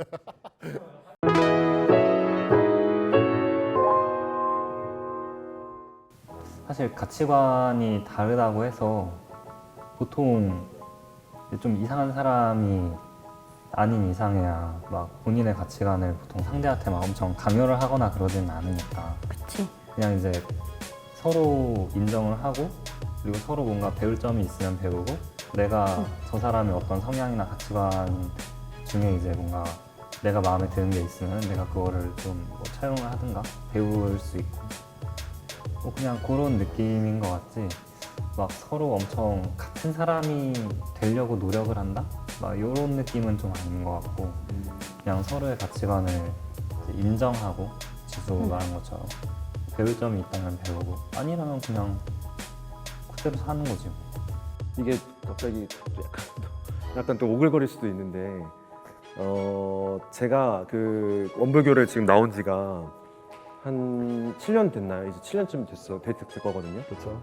사실 가치관이 다르다고 해서 보통 좀 이상한 사람이 아닌 이상해야 막 본인의 가치관을 보통 상대한테 막 엄청 강요를 하거나 그러지는 않으니까 그치. 그냥 이제 서로 인정을 하고 그리고 서로 뭔가 배울 점이 있으면 배우고 내가 저 사람의 어떤 성향이나 가치관 중에 이제 뭔가 내가 마음에 드는 게 있으면 내가 그거를 좀 뭐 차용을 하든가 배울 수 있고 뭐 그냥 그런 느낌인 것 같지 막 서로 엄청 같은 사람이 되려고 노력을 한다? 막 이런 느낌은 좀 아닌 것 같고 그냥 서로의 가치관을 인정하고 지수 음. 말한 것처럼 배울 점이 있다면 배우고 아니라면 그냥 그대로 사는 거지 뭐. 이게 갑자기 또 약간 또, 약간 또 오글거릴 수도 있는데 어 제가 그 원불교를 지금 나온 지가 한 7년 됐나요? 이제 7년쯤 됐어 될, 될 거거든요. 그렇죠.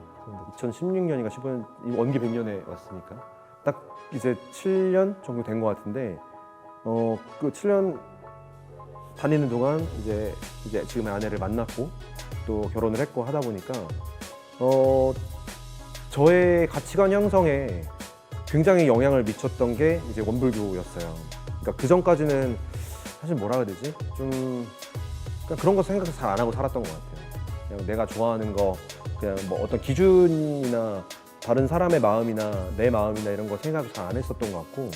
2016년인가 15년 이 원기 100년에 왔으니까 딱 이제 7년 정도 된 것 같은데 어 그 7년 다니는 동안 이제 이제 지금의 아내를 만났고 또 결혼을 했고 하다 보니까 어 저의 가치관 형성에 굉장히 영향을 미쳤던 게 이제 원불교였어요. 그러니까 그 전까지는 사실 뭐라 해야 되지? 좀 그냥 그런 거 생각 잘 안 하고 살았던 것 같아요. 그냥 내가 좋아하는 거 그냥 뭐 어떤 기준이나 다른 사람의 마음이나 내 마음이나 이런 거 생각 잘안 했었던 것 같고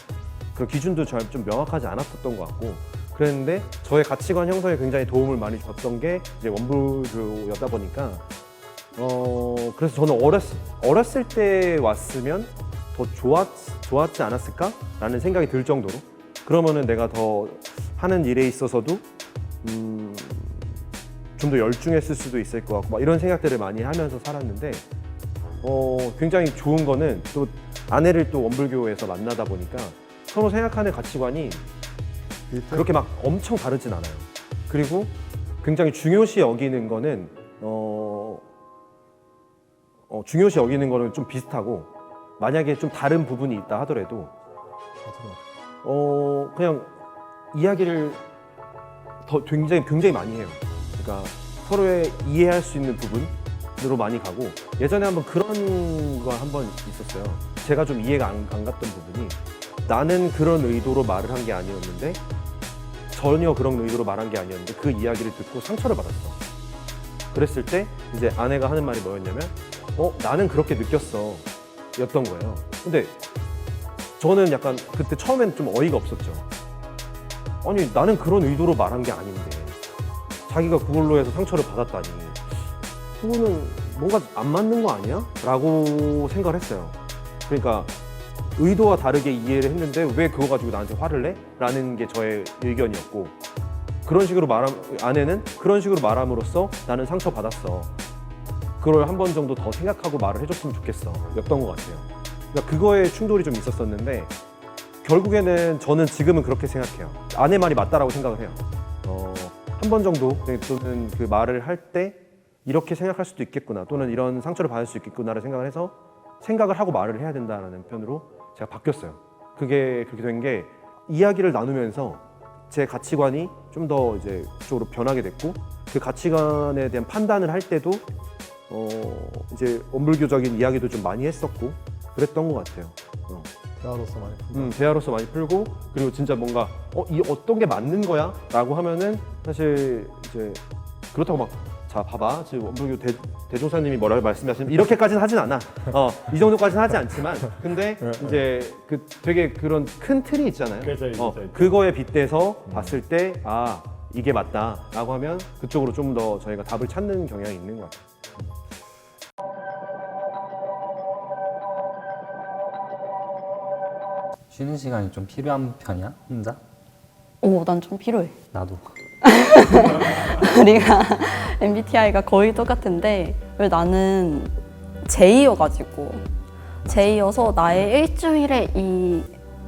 그 기준도 잘 좀 명확하지 않았었던 것 같고 그랬는데 저의 가치관 형성에 굉장히 도움을 많이 줬던 게 이제 원불교였다 보니까 어 그래서 저는 어렸 어렸을 때 왔으면 더 좋았 좋았지 않았을까라는 생각이 들 정도로 그러면은 내가 더 하는 일에 있어서도 음, 좀 더 열중했을 수도 있을 것 같고 막 이런 생각들을 많이 하면서 살았는데 어, 굉장히 좋은 거는 또 아내를 또 원불교에서 만나다 보니까 서로 생각하는 가치관이 그렇게 막 엄청 다르진 않아요. 그리고 굉장히 중요시 여기는 거는 어, 어, 중요시 여기는 거는 좀 비슷하고 만약에 좀 다른 부분이 있다 하더라도 어 그냥 이야기를 더 굉장히 굉장히 많이 해요. 그러니까 서로의 이해할 수 있는 부분으로 많이 가고 예전에 한번 그런 거 한번 있었어요. 제가 좀 이해가 안, 안 갔던 부분이 나는 그런 의도로 말을 한 게 아니었는데 전혀 그런 의도로 말한 게 아니었는데 그 이야기를 듣고 상처를 받았어. 그랬을 때 이제 아내가 하는 말이 뭐였냐면 어 나는 그렇게 느꼈어 였던 거예요. 근데 저는 약간 그때 처음엔 좀 어이가 없었죠. 아니 나는 그런 의도로 말한 게 아닌데 자기가 그걸로 해서 상처를 받았다니 그거는 뭔가 안 맞는 거 아니야? 라고 생각을 했어요. 그러니까 의도와 다르게 이해를 했는데 왜 그거 가지고 나한테 화를 내? 라는 게 저의 의견이었고 그런 식으로 말함 아내는 그런 식으로 말함으로써 나는 상처 받았어. 그걸 한 번 정도 더 생각하고 말을 해줬으면 좋겠어. 였던 것 같아요. 그러니까 그거에 충돌이 좀 있었었는데 결국에는 저는 지금은 그렇게 생각해요. 아내 말이 맞다라고 생각을 해요. 어, 한 번 정도 또는 그 말을 할 때 이렇게 생각할 수도 있겠구나 또는 이런 상처를 받을 수 있겠구나를 생각을 해서 생각을 하고 말을 해야 된다는 편으로 제가 바뀌었어요. 그게 그렇게 된 게 이야기를 나누면서 제 가치관이 좀 더 이제 그쪽으로 변하게 됐고 그 가치관에 대한 판단을 할 때도 어 이제 원불교적인 이야기도 좀 많이 했었고 그랬던 것 같아요. 어. 대화로서 많이 푼다. 음, 대화로서 많이 풀고 그리고 진짜 뭔가 어 이 어떤 게 맞는 거야? 라고 하면은 사실 이제 그렇다고 막 자 봐봐 지금 원불교 대, 대종사님이 뭐라고 말씀하시면 이렇게까지는 하진 않아 어 이 정도까지는 하지 않지만 근데 이제 그 되게 그런 큰 틀이 있잖아요 그죠, 있죠, 어, 있죠. 그거에 빗대서 봤을 때 아 이게 맞다라고 하면 그쪽으로 좀 더 저희가 답을 찾는 경향이 있는 것 같아요 쉬는 시간이 좀 필요한 편이야 혼자? 오, 난 좀 필요해. 나도 우리가 MBTI가 거의 똑같은데 왜 나는 J여가지고 J여서 나의 일주일에 이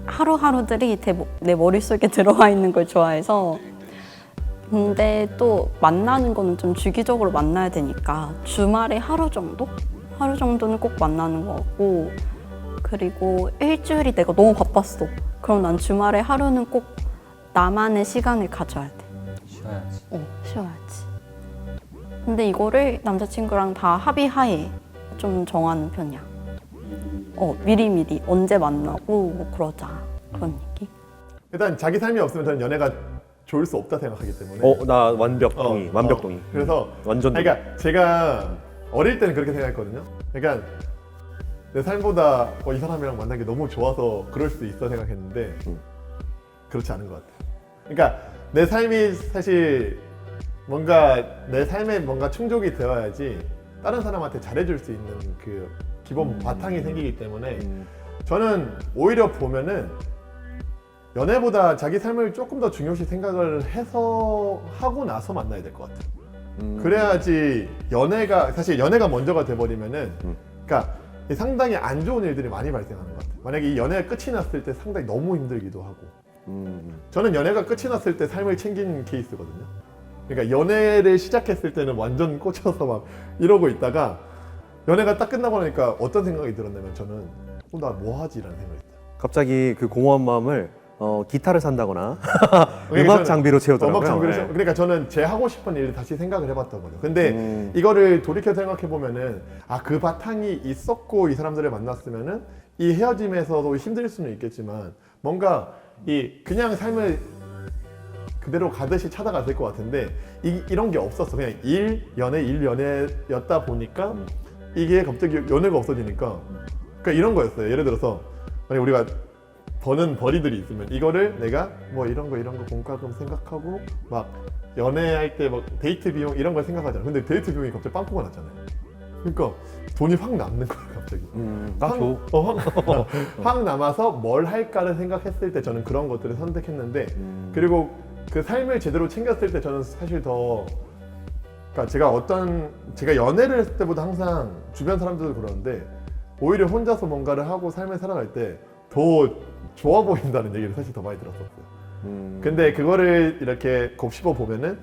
하루하루들이 내, 머- 머릿속에 들어와 있는 걸 좋아해서 근데 또 만나는 거는 좀 주기적으로 만나야 되니까 주말에 하루 정도? 하루 정도는 꼭 만나는 것 같고 그리고 일주일이 내가 너무 바빴어 그럼 난 주말에 하루는 꼭 나만의 시간을 가져야 돼. 쉬어야지. 어, 쉬어야지. 근데 이거를 남자친구랑 다 합의하에 좀 정하는 편이야. 어, 미리미리 언제 만나고 뭐 그러자. 그런 얘기. 일단 자기 삶이 없으면 저는 연애가 좋을 수 없다 생각하기 때문에. 어, 나 완벽 어, 동의. 완벽 어. 동의. 그래서 완전 아니, 그러니까 제가 어릴 때는 그렇게 생각했거든요. 그러니까 내 삶보다 어, 이 사람이랑 만나기 너무 좋아서 그럴 수 있어 생각했는데 음. 그렇지 않은 것 같아요. 그러니까 내 삶이 사실 뭔가 내 삶에 뭔가 충족이 되어야지 다른 사람한테 잘해줄 수 있는 그 기본 바탕이 생기기 때문에 음. 저는 오히려 보면은 연애보다 자기 삶을 조금 더 중요시 생각을 해서 하고 나서 만나야 될 것 같아요. 음. 그래야지 연애가 사실 연애가 먼저가 돼버리면은 음. 그러니까 이 상당히 안 좋은 일들이 많이 발생하는 것 같아요. 만약에 이 연애가 끝이 났을 때 상당히 너무 힘들기도 하고 음. 저는 연애가 끝이 났을 때 삶을 챙긴 케이스거든요. 그러니까 연애를 시작했을 때는 완전 꽂혀서 막 이러고 있다가 연애가 딱 끝나고 나니까 어떤 생각이 들었냐면 저는 어, 나뭐 하지 라는 생각이 들어요. 갑자기 그 공허한 마음을 어, 기타를 산다거나 그러니까 음악 장비로 채우더라고요. 음악 장비를 네. 채워- 그러니까 저는 제 하고 싶은 일을 다시 생각을 해봤던 거죠. 근데 음. 이거를 돌이켜 생각해 보면은 아 그 바탕이 있었고 이 사람들을 만났으면은 이 헤어짐에서도 힘들 수는 있겠지만 뭔가 이 그냥 삶을 그대로 가듯이 찾아갔을 것 같은데 이, 이런 게 없었어. 그냥 일 연애 일 연애였다 보니까 이게 갑자기 연애가 없어지니까 그러니까 이런 거였어요. 예를 들어서 만약 우리가 버는 벌이들이 있으면 이거를 내가 뭐 이런 거 이런 거 공과금 생각하고 막 연애할 때 막 데이트 비용 이런 걸 생각하잖아. 근데 데이트 비용이 갑자기 빵꾸가 났잖아요. 그러니까 돈이 확 남는 거야 갑자기. 음, 나 확, 줘. 어, 확, 확 남아서 뭘 할까를 생각했을 때 저는 그런 것들을 선택했는데 음. 그리고 그 삶을 제대로 챙겼을 때 저는 사실 더 그러니까 제가 어떤 제가 연애를 했을 때보다 항상 주변 사람들도 그러는데 오히려 혼자서 뭔가를 하고 삶을 살아갈 때 더 좋아 보인다는 얘기를 사실 더 많이 들었었어요. 음. 근데 그거를 이렇게 곱씹어 보면은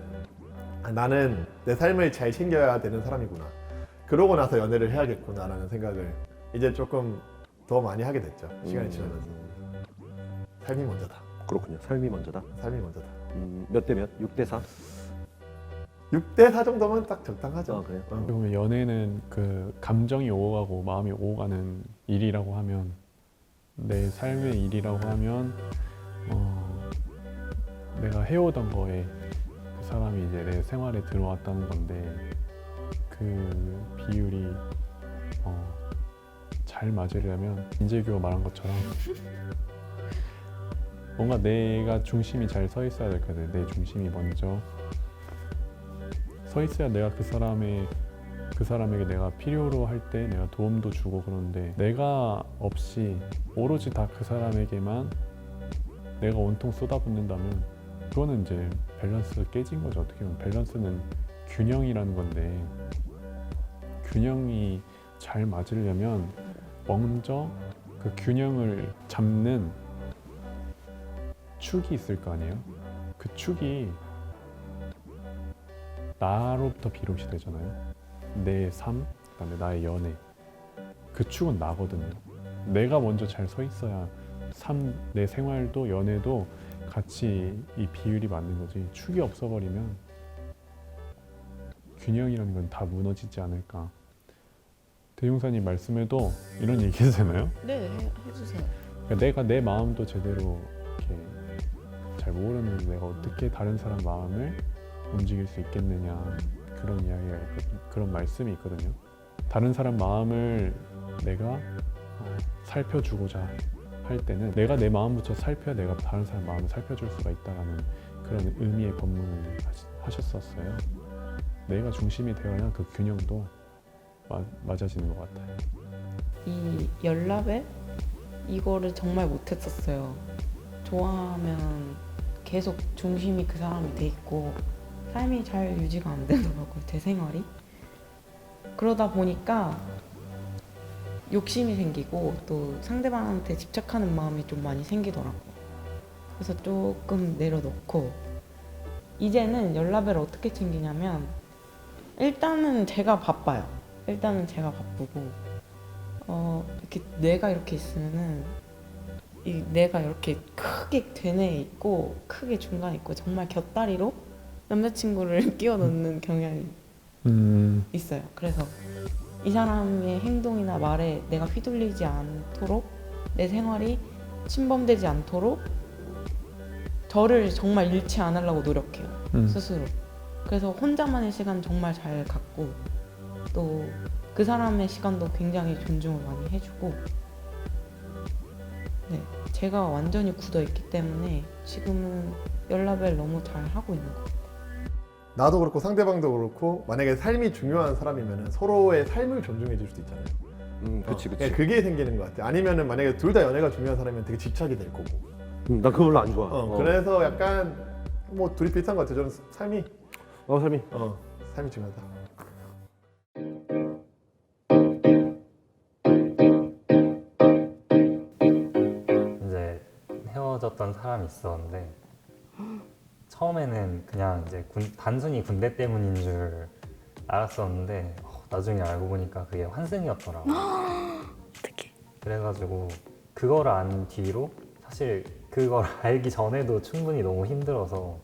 아, 나는 내 삶을 잘 챙겨야 되는 사람이구나. 그러고 나서 연애를 해야겠구나라는 생각을 이제 조금 더 많이 하게 됐죠. 시간이 음. 지나면서 삶이 먼저다. 그렇군요. 삶이 먼저다. 삶이 먼저다. 음, 몇 대 몇? 6대 4? 6대 4 정도면 딱 적당하죠. 아, 그래요? 어. 그러면 연애는 그 감정이 오가고 마음이 오가는 일이라고 하면 내 삶의 일이라고 하면 어, 내가 해오던 거에 그 사람이 이제 내 생활에 들어왔다는 건데 그 비율이 어, 잘 맞으려면 인재규가 말한 것처럼 뭔가 내가 중심이 잘 서 있어야 될 거든 내 중심이 먼저 서 있어야 내가 그 사람의 그 사람에게 내가 필요로 할 때 내가 도움도 주고 그러는데 내가 없이 오로지 다 그 사람에게만 내가 온통 쏟아붓는다면 그거는 이제 밸런스 깨진 거죠 어떻게 보면 밸런스는 균형이라는 건데 균형이 잘 맞으려면 먼저 그 균형을 잡는 축이 있을 거 아니에요 그 축이 나로부터 비롯이 되잖아요. 내 삶, 그다음에 나의 연애. 그 축은 나거든요. 내가 먼저 잘 서 있어야 삶, 내 생활도 연애도 같이 이 비율이 맞는 거지. 축이 없어버리면 균형이라는 건 다 무너지지 않을까. 대용사님 말씀에도 이런 얘기 하잖아요. 네, 해- 해주세요. 그러니까 내가 내 마음도 제대로 이렇게 잘 모르는 내가 어떻게 다른 사람 마음을 움직일 수 있겠느냐 그런 이야기가 있거든요. 그런 말씀이 있거든요. 다른 사람 마음을 내가 어, 살펴주고자 할 때는 내가 내 마음부터 살펴야 내가 다른 사람 마음을 살펴줄 수가 있다라는 그런 의미의 법문을 하셨었어요. 내가 중심이 되어야 그 균형도 마- 맞아지는 것 같아요. 이 연락을 이거를 정말 못했었어요. 좋아하면 계속 중심이 그 사람이 돼 있고 삶이 잘 유지가 안 되더라고요. 제 생활이. 그러다 보니까 욕심이 생기고 또 상대방한테 집착하는 마음이 좀 많이 생기더라고요. 그래서 조금 내려놓고 이제는 연락을 어떻게 챙기냐면 일단은 제가 바빠요. 일단은 제가 바쁘고 어 이렇게 뇌가 이렇게 있으면은 이 내가 이렇게 크게 되뇌 있고 크게 중간에 있고 정말 곁다리로 남자친구를 끼워 넣는 경향이 음, 있어요. 그래서 이 사람의 행동이나 말에 내가 휘둘리지 않도록 내 생활이 침범되지 않도록 저를 정말 잃지 않으려고 노력해요. 음. 스스로. 그래서 혼자만의 시간 정말 잘 갖고 또 그 사람의 시간도 굉장히 존중을 많이 해주고 네 제가 완전히 굳어 있기 때문에 지금은 연락을 너무 잘 하고 있는 것 같아요. 나도 그렇고 상대방도 그렇고 만약에 삶이 중요한 사람이면 서로의 삶을 존중해 줄 수도 있잖아요. 음, 그치, 어, 그치. 그게 생기는 것 같아. 아니면은 만약에 둘 다 연애가 중요한 사람이면 되게 집착이 될 거고. 음, 난 그거 별로 안 좋아. 어, 그래서 약간 뭐 둘이 비슷한 것 같아요. 저는 삶이 어, 삶이. 어 삶이 중요하다. 이제 헤어졌던 사람이 있었는데 처음에는 그냥 이제 군- 단순히 군대 때문인 줄 알았었는데 어, 나중에 알고 보니까 그게 환승이었더라고. 어떻게? 그래가지고 그거를 안 뒤로 사실 그걸 알기 전에도 충분히 너무 힘들어서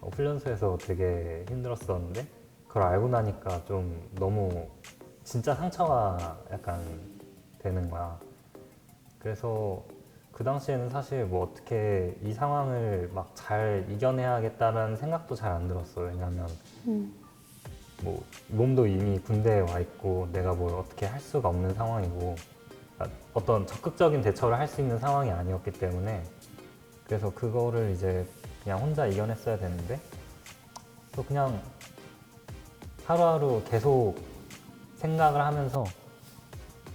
어, 훈련소에서 되게 힘들었었는데 그걸 알고 나니까 좀 너무 진짜 상처가 약간 되는 거야. 그래서 그 당시에는 사실 뭐 어떻게 이 상황을 막 잘 이겨내야겠다는 생각도 잘 안 들었어요. 왜냐면 뭐 몸도 이미 군대에 와 있고 내가 뭘 어떻게 할 수가 없는 상황이고 그러니까 어떤 적극적인 대처를 할 수 있는 상황이 아니었기 때문에 그래서 그거를 이제 그냥 혼자 이겨냈어야 되는데 또 그냥 하루하루 계속 생각을 하면서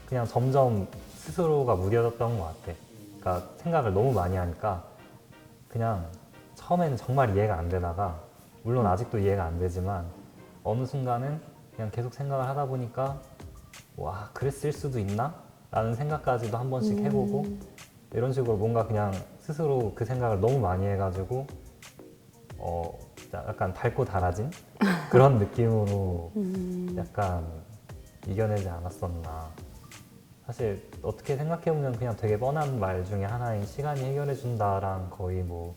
그냥 점점 스스로가 무뎌졌던 것 같아. 그러니까 생각을 너무 많이 하니까 그냥 처음에는 정말 이해가 안 되다가 물론 아직도 이해가 안 되지만 어느 순간은 그냥 계속 생각을 하다 보니까 와 그랬을 수도 있나? 라는 생각까지도 한 번씩 해보고 이런 식으로 뭔가 그냥 스스로 그 생각을 너무 많이 해가지고 어 약간 달고 달아진 그런 느낌으로 약간 이겨내지 않았었나 사실 어떻게 생각해보면 그냥 되게 뻔한 말 중에 하나인 시간이 해결해준다랑 거의 뭐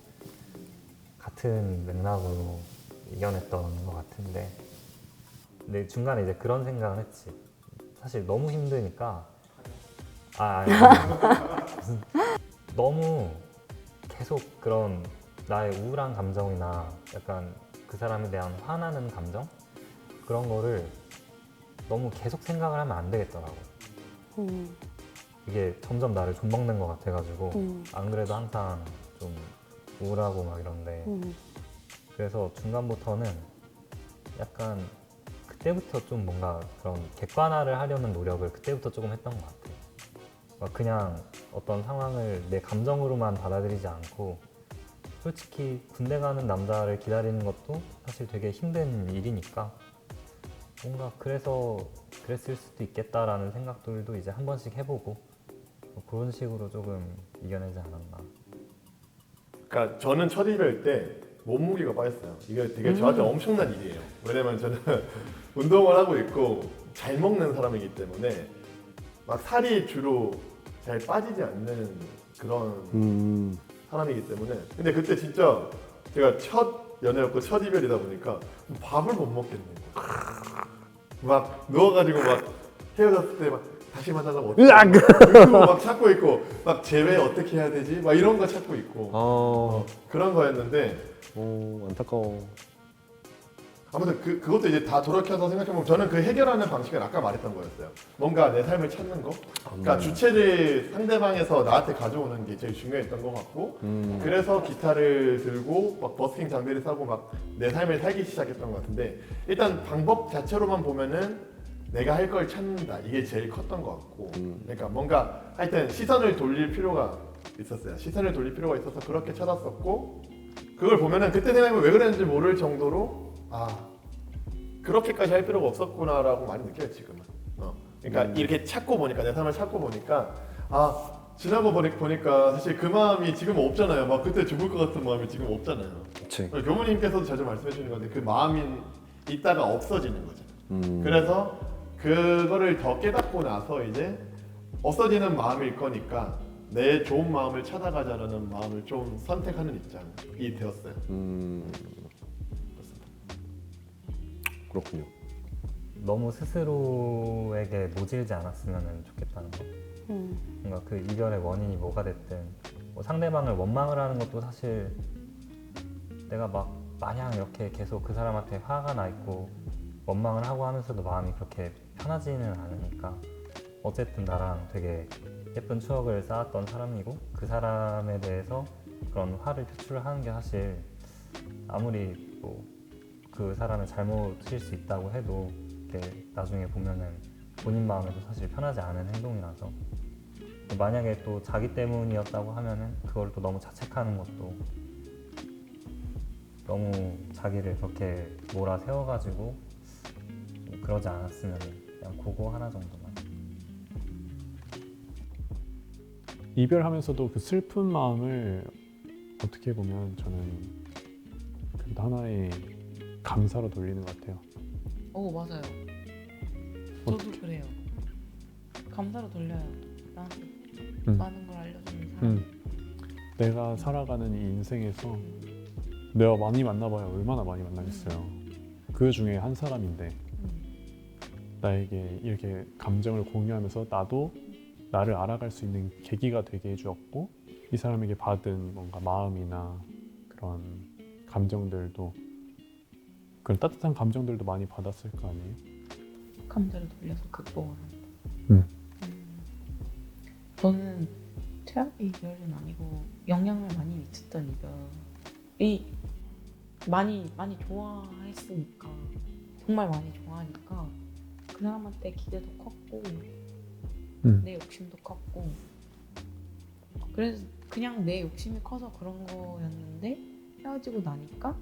같은 맥락으로 이겨냈던 것 같은데. 근데 중간에 이제 그런 생각을 했지. 사실 너무 힘드니까. 아 아니, 아니. 너무 계속 그런 나의 우울한 감정이나 약간 그 사람에 대한 화나는 감정? 그런 거를 너무 계속 생각을 하면 안 되겠더라고 음, 이게 점점 나를 좀 먹는 것 같아가지고 음. 안 그래도 항상 좀 우울하고 막 이런데 음. 그래서 중간부터는 약간 그때부터 좀 뭔가 그런 객관화를 하려는 노력을 그때부터 조금 했던 것 같아요. 막 그냥 어떤 상황을 내 감정으로만 받아들이지 않고 솔직히 군대 가는 남자를 기다리는 것도 사실 되게 힘든 일이니까 뭔가 그래서 그랬을 수도 있겠다라는 생각들도 이제 한 번씩 해보고 뭐 그런 식으로 조금 이겨내지 않았나. 그러니까 저는 첫 이별 때 몸무게가 빠졌어요. 이게 되게 저한테 엄청난 일이에요. 왜냐면 저는 운동을 하고 있고 잘 먹는 사람이기 때문에 막 살이 주로 잘 빠지지 않는 그런 음. 사람이기 때문에 근데 그때 진짜 제가 첫 연애였고 첫 이별이다 보니까 밥을 못 먹겠는 거예요. 막 누워가지고 막 헤어졌을 때 막 다시 만나려면 어떻게 으악! 유튜브 막 찾고 있고 막 재회 어떻게 해야 되지? 막 이런 거 찾고 있고 어, 어, 그런 거였는데 오, 안타까워. 아무튼 그, 그것도 이제 다 돌이켜서 생각해보면 저는 그 해결하는 방식은 아까 말했던 거였어요. 뭔가 내 삶을 찾는 거. 그러니까 주체를 상대방에서 나한테 가져오는 게 제일 중요했던 것 같고 음. 그래서 기타를 들고 막 버스킹 장비를 사고 막 내 삶을 살기 시작했던 것 같은데 일단 방법 자체로만 보면은 내가 할 걸 찾는다 이게 제일 컸던 것 같고 음. 그러니까 뭔가 하여튼 시선을 돌릴 필요가 있었어요. 시선을 돌릴 필요가 있어서 그렇게 찾았었고 그걸 보면은 그때 생각해보면 왜 그랬는지 모를 정도로 아 그렇게까지 할 필요가 없었구나라고 많이 느껴요 지금은. 어. 그러니까 이렇게 찾고 보니까 내 삶을 찾고 보니까 아 지나고 보니, 보니까 사실 그 마음이 지금 없잖아요. 막 그때 죽을 것 같은 마음이 지금 없잖아요. 그치. 교무님께서도 자주 말씀해 주시는 건데 그 마음이 있다가 없어지는 거죠. 음. 그래서 그거를 더 깨닫고 나서 이제 없어지는 마음일 거니까 내 좋은 마음을 찾아가자라는 마음을 좀 선택하는 입장이 되었어요. 음, 그렇군요. 너무 스스로에게 모질지 않았으면 좋겠다는 거. 음. 뭔가 그 이별의 원인이 뭐가 됐든 뭐 상대방을 원망을 하는 것도 사실 내가 막 마냥 이렇게 계속 그 사람한테 화가 나 있고 원망을 하고 하면서도 마음이 그렇게 편하지는 않으니까 어쨌든 나랑 되게 예쁜 추억을 쌓았던 사람이고 그 사람에 대해서 그런 화를 표출을 하는 게 사실 아무리 뭐 그 사람의 잘못일 수 있다고 해도 나중에 보면은 본인 마음에도 사실 편하지 않은 행동이라서. 만약에 또 자기 때문이었다고 하면은 그걸 또 너무 자책하는 것도 너무 자기를 그렇게 몰아 세워가지고 그러지 않았으면 그냥 그거 하나 정도만. 이별하면서도 그 슬픈 마음을 어떻게 보면 저는 그래도 하나의 감사로 돌리는 것 같아요. 오 맞아요. 저도 그래요. 감사로 돌려요. 나한테 음. 많은 걸 알려주는 사람. 음. 내가 살아가는 이 인생에서 내가 많이 만나봐야 얼마나 많이 만나겠어요. 그 중에 한 사람인데 음. 나에게 이렇게 감정을 공유하면서 나도 나를 알아갈 수 있는 계기가 되게 해주었고 이 사람에게 받은 뭔가 마음이나 그런 감정들도 그런 따뜻한 감정들도 많이 받았을 거 아니에요? 감자를 돌려서 극복을 한다. 음. 음. 저는 최악의 이별은 아니고 영향을 많이 미쳤던 이별이 많이 많이 좋아했으니까 정말 많이 좋아하니까 그 사람한테 기대도 컸고 음. 내 욕심도 컸고 그래서 그냥 내 욕심이 커서 그런 거였는데 헤어지고 나니까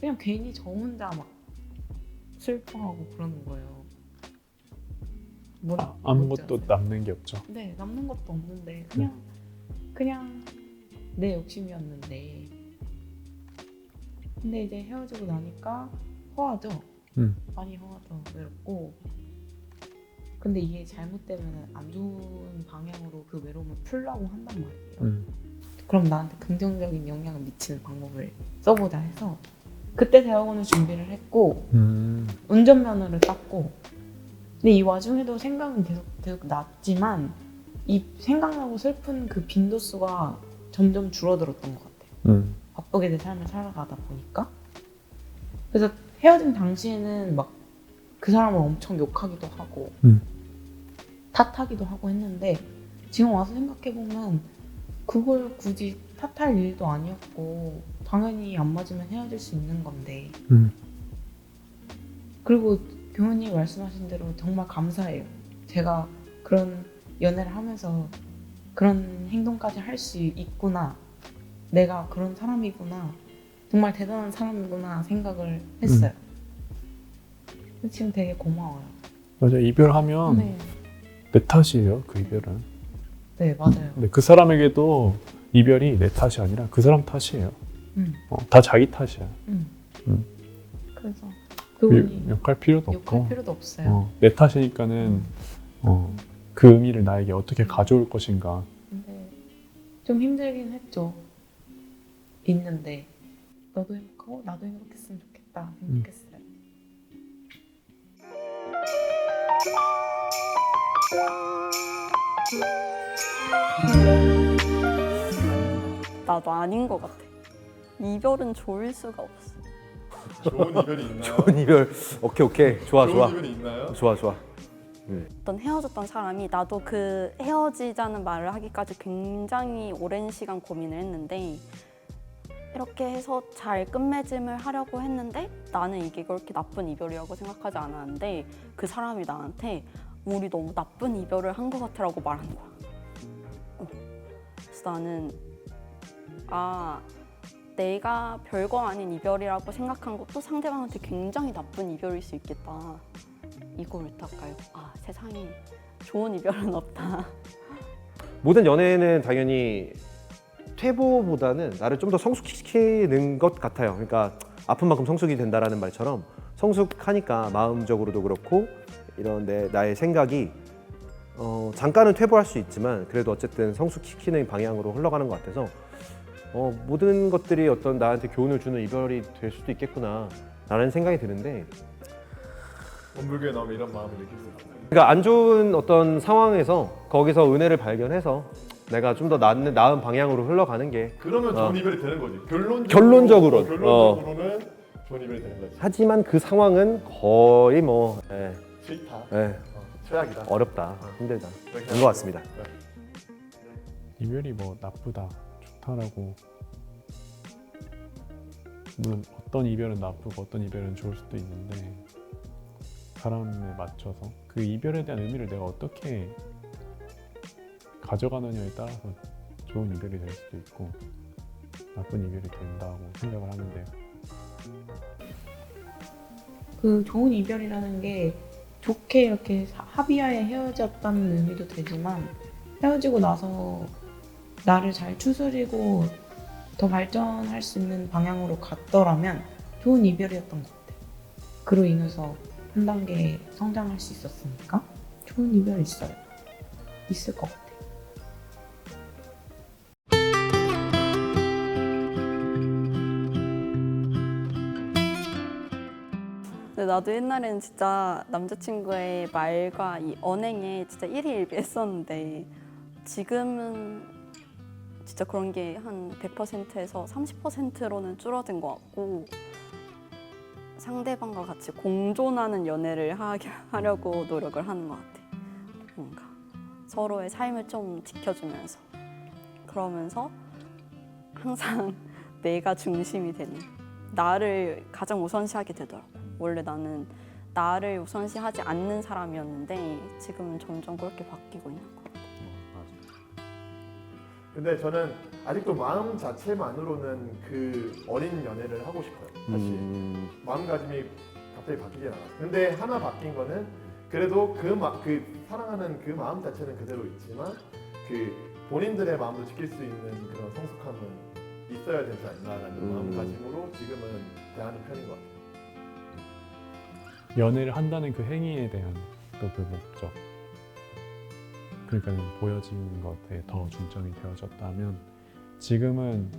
그냥 괜히 저 혼자 막 슬퍼하고 그러는 거예요. 뭔- 뭔지 아무것도? 남는 게 없죠. 네 남는 것도 없는데 그냥 그냥 내 욕심이었는데 근데 이제 헤어지고 나니까 허하죠 음. 많이 허하죠 외롭고 근데 이게 잘못되면 안 좋은 방향으로 그 외로움을 풀라고 한단 말이에요 음. 그럼 나한테 긍정적인 영향을 미치는 방법을 써보자 해서 그때 대학원을 준비를 했고 음. 운전면허를 땄고 근데 이 와중에도 생각은 계속, 계속 났지만 이 생각나고 슬픈 그 빈도수가 점점 줄어들었던 것 같아요 음. 바쁘게 내 삶을 살아가다 보니까 그래서 헤어진 당시에는 막 그 사람을 엄청 욕하기도 하고 음. 탓하기도 하고 했는데 지금 와서 생각해 보면 그걸 굳이 탓할 일도 아니었고 당연히 안 맞으면 헤어질 수 있는 건데 음. 그리고 교훈이 말씀하신 대로 정말 감사해요. 제가 그런 연애를 하면서 그런 행동까지 할 수 있구나. 내가 그런 사람이구나. 정말 대단한 사람이구나 생각을 했어요. 근데 지금 되게 고마워요. 맞아 이별하면 네. 내 탓이에요 그 이별은. 네, 맞아요. 근데 그 사람에게도 이별이 내 탓이 아니라 그 사람 탓이에요. 음, 어, 다 자기 탓이야. 음. 음. 그래서 그분이 욕할 필요도 없고 욕할 필요도 없어요. 어, 내 탓이니까는 어, 그 의미를 나에게 어떻게 가져올 것인가. 근데 좀 힘들긴 했죠. 있는데 너도 행복하고 나도 행복했으면 좋겠다 생각했어요. 나도 아닌 것 같아. 이별은 좋을 수가 없어. 좋은 이별이 있나요? 좋은 이별. 오케이 오케이. 좋아 좋은 좋아. 이별이 있나요? 좋아 좋아. 어떤 헤어졌던 사람이 나도 그 헤어지자는 말을 하기까지 굉장히 오랜 시간 고민을 했는데 이렇게 해서 잘 끝맺음을 하려고 했는데 나는 이게 그렇게 나쁜 이별이라고 생각하지 않았는데 그 사람이 나한테 우리 너무 나쁜 이별을 한 것 같아라고 말한 거야. 어. 그래서 나는 아 내가 별거 아닌 이별이라고 생각한 것도 상대방한테 굉장히 나쁜 이별일 수 있겠다. 딱 알고 아 세상에 좋은 이별은 없다. 모든 연애는 당연히 퇴보보다는 나를 좀 더 성숙시키는 것 같아요. 그러니까 아픈 만큼 성숙이 된다라는 말처럼 성숙하니까 마음적으로도 그렇고 이런 내 나의 생각이 어, 잠깐은 퇴보할 수 있지만 그래도 어쨌든 성숙시키는 방향으로 흘러가는 것 같아서 어, 모든 것들이 어떤 나한테 교훈을 주는 이별이 될 수도 있겠구나 라는 생각이 드는데 원불교에 나오면 이런 마음을 느낄 수 있어요. 그러니까 안 좋은 어떤 상황에서 거기서 은혜를 발견해서 내가 좀 더 나은, 나은 방향으로 흘러가는 게 그러면 어. 좋은 이별이 되는 거지. 결론적으로 결론적으로. 어. 결론적으로는 좋은 이별이 되는 거지. 하지만 그 상황은 거의 뭐 예, 싫다. 예, 어, 최악이다. 어렵다 힘들다 그렇게 그런 것 같습니다 이별이 뭐 나쁘다, 좋다라고 물론 어떤 이별은 나쁘고 어떤 이별은 좋을 수도 있는데 사람에 맞춰서 그 이별에 대한 의미를 내가 어떻게 가져가느냐에 따라서 좋은 이별이 될 수도 있고 나쁜 이별이 된다고 생각을 하는데요. 그 좋은 이별이라는 게 좋게 이렇게 사- 합의하에 헤어졌다는 의미도 되지만 헤어지고 나서 나를 잘 추스리고 더 발전할 수 있는 방향으로 갔더라면 좋은 이별이었던 것 같아. 그로 인해서 한 단계 성장할 수 있었으니까 좋은 이별 있어요. 있을 것 같아. 근데 나도 옛날에는 진짜 남자친구의 말과 이 언행에 진짜 일희일비했었는데 지금은 진짜 그런 게 한 100%에서 30%로는 줄어든 것 같고 상대방과 같이 공존하는 연애를 하려고 노력을 하는 것 같아. 뭔가 서로의 삶을 좀 지켜주면서 그러면서 항상 내가 중심이 되는 나를 가장 우선시하게 되더라고. 원래 나는 나를 우선시하지 않는 사람이었는데 지금은 점점 그렇게 바뀌고 있는 것 같아. 근데 저는 아직도 마음 자체만으로는 그 어린 연애를 하고 싶어요. 사실 음, 마음가짐이 갑자기 바뀌진 않았어요. 근데 하나 바뀐 거는 그래도 그, 마, 그 사랑하는 그 마음 자체는 그대로 있지만 그 본인들의 마음도 지킬 수 있는 그런 성숙함은 있어야 되지 않나라는 음. 마음가짐으로 지금은 대하는 편인 것 같아요. 연애를 한다는 그 행위에 대한 또 그 목적 그러니까 보여지는 것에 더 중점이 되어졌다면 지금은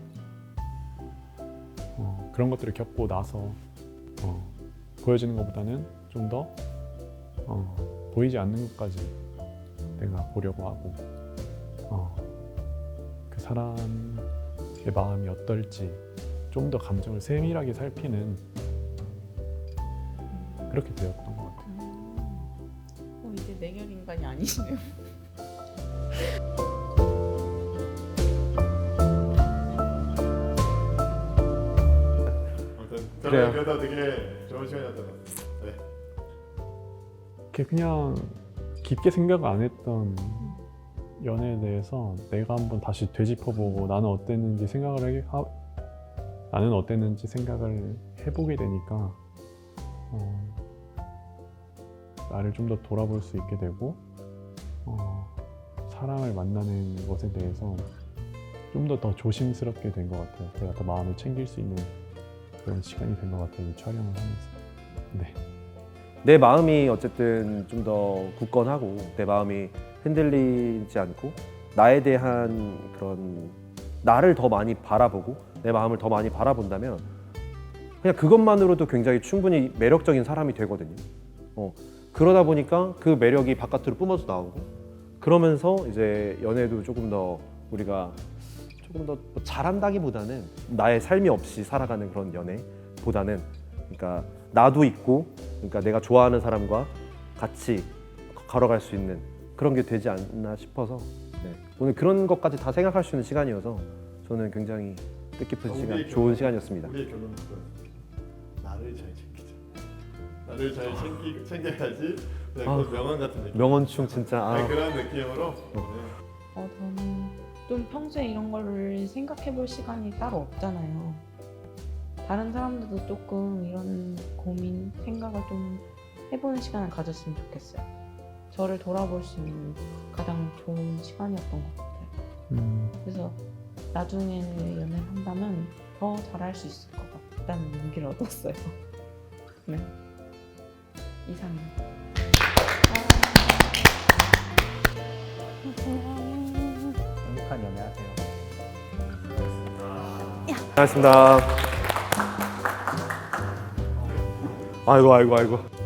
어, 그런 것들을 겪고 나서 어, 보여지는 것보다는 좀더 어, 보이지 않는 것까지 내가 보려고 하고 어, 그 사람의 마음이 어떨지 좀 더 감정을 세밀하게 살피는 그렇게 되었던 것 같아요. 어, 이제 내결 인간이 아니시네요. 아무튼 그래요. 그래도 되게 좋은 시간이었던 것 같아요. 네. 이렇게 그냥 깊게 생각 안 했던 연애에 대해서 내가 한번 다시 되짚어보고 나는 어땠는지 생각을 하게 하, 나는 어땠는지 생각을 해보게 되니까 어, 나를 좀 더 돌아볼 수 있게 되고 어, 사람을 만나는 것에 대해서 좀 더 더 조심스럽게 된 것 같아요. 제가 더 마음을 챙길 수 있는 그런 시간이 된 것 같아요. 이 촬영을 하면서. 네. 내 마음이 어쨌든 좀 더 굳건하고 내 마음이 흔들리지 않고 나에 대한 그런 나를 더 많이 바라보고 내 마음을 더 많이 바라본다면 그냥 그것만으로도 굉장히 충분히 매력적인 사람이 되거든요. 어, 그러다 보니까 그 매력이 바깥으로 뿜어져 나오고 그러면서 이제 연애도 조금 더 우리가 조금 더뭐 잘한다기보다는 나의 삶이 없이 살아가는 그런 연애보다는 그러니까 나도 있고 그러니까 내가 좋아하는 사람과 같이 걸어갈 수 있는 그런 게 되지 않나 싶어서 네. 오늘 그런 것까지 다 생각할 수 있는 시간이어서 저는 굉장히 뜻깊은 우리의 시간, 결론. 좋은 시간이었습니다. 우리의 결론은 그거예요. 나를 잘 챙기자. 나를 잘 챙기, 챙겨야지. 네, 아. 그 명언 같은 느낌. 명언충 진짜 네, 아, 그런 느낌으로 네. 어, 저는 좀 평소에 이런 거를 생각해 볼 시간이 따로 없잖아요. 다른 사람들도 조금 이런 고민, 생각을 좀 해보는 시간을 가졌으면 좋겠어요. 저를 돌아볼 수 있는 가장 좋은 시간이었던 것 같아요. 음, 그래서 나중에 연애를 한다면 더 잘할 수 있을 것 같다는 용기를 얻었어요. 네. 이상입니다. 행복한 연애하세요. 고맙습니다. 아이고 아이고 아이고.